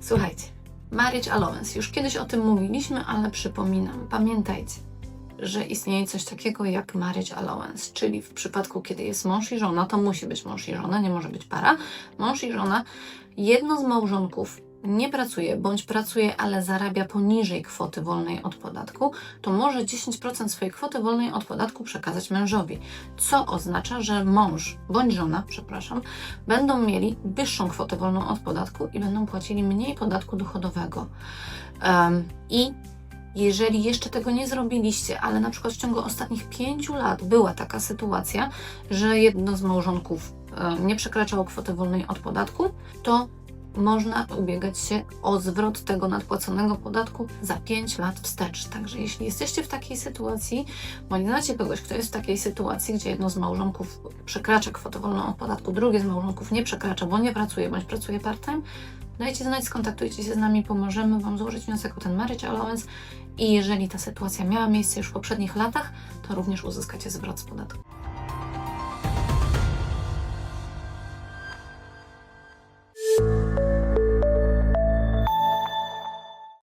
Słuchajcie, marriage allowance. Już kiedyś o tym mówiliśmy, ale przypominam. Pamiętajcie, że istnieje coś takiego jak marriage allowance, czyli w przypadku, kiedy jest mąż i żona, to musi być mąż i żona, nie może być para. Mąż i żona, jedno z małżonków nie pracuje, bądź pracuje, ale zarabia poniżej kwoty wolnej od podatku, to może 10% swojej kwoty wolnej od podatku przekazać mężowi, co oznacza, że mąż bądź żona, przepraszam, będą mieli wyższą kwotę wolną od podatku i będą płacili mniej podatku dochodowego. Em, I jeżeli jeszcze tego nie zrobiliście, ale na przykład w ciągu ostatnich pięciu lat była taka sytuacja, że jedno z małżonków e, nie przekraczało kwoty wolnej od podatku, to można ubiegać się o zwrot tego nadpłaconego podatku za 5 lat wstecz. Także jeśli jesteście w takiej sytuacji, bądź znacie kogoś, kto jest w takiej sytuacji, gdzie jedno z małżonków przekracza kwotę wolną od podatku, drugie z małżonków nie przekracza, bo nie pracuje, bądź pracuje part-time, dajcie znać, skontaktujcie się z nami, pomożemy Wam złożyć wniosek o ten marriage allowance i jeżeli ta sytuacja miała miejsce już w poprzednich latach, to również uzyskacie zwrot z podatku.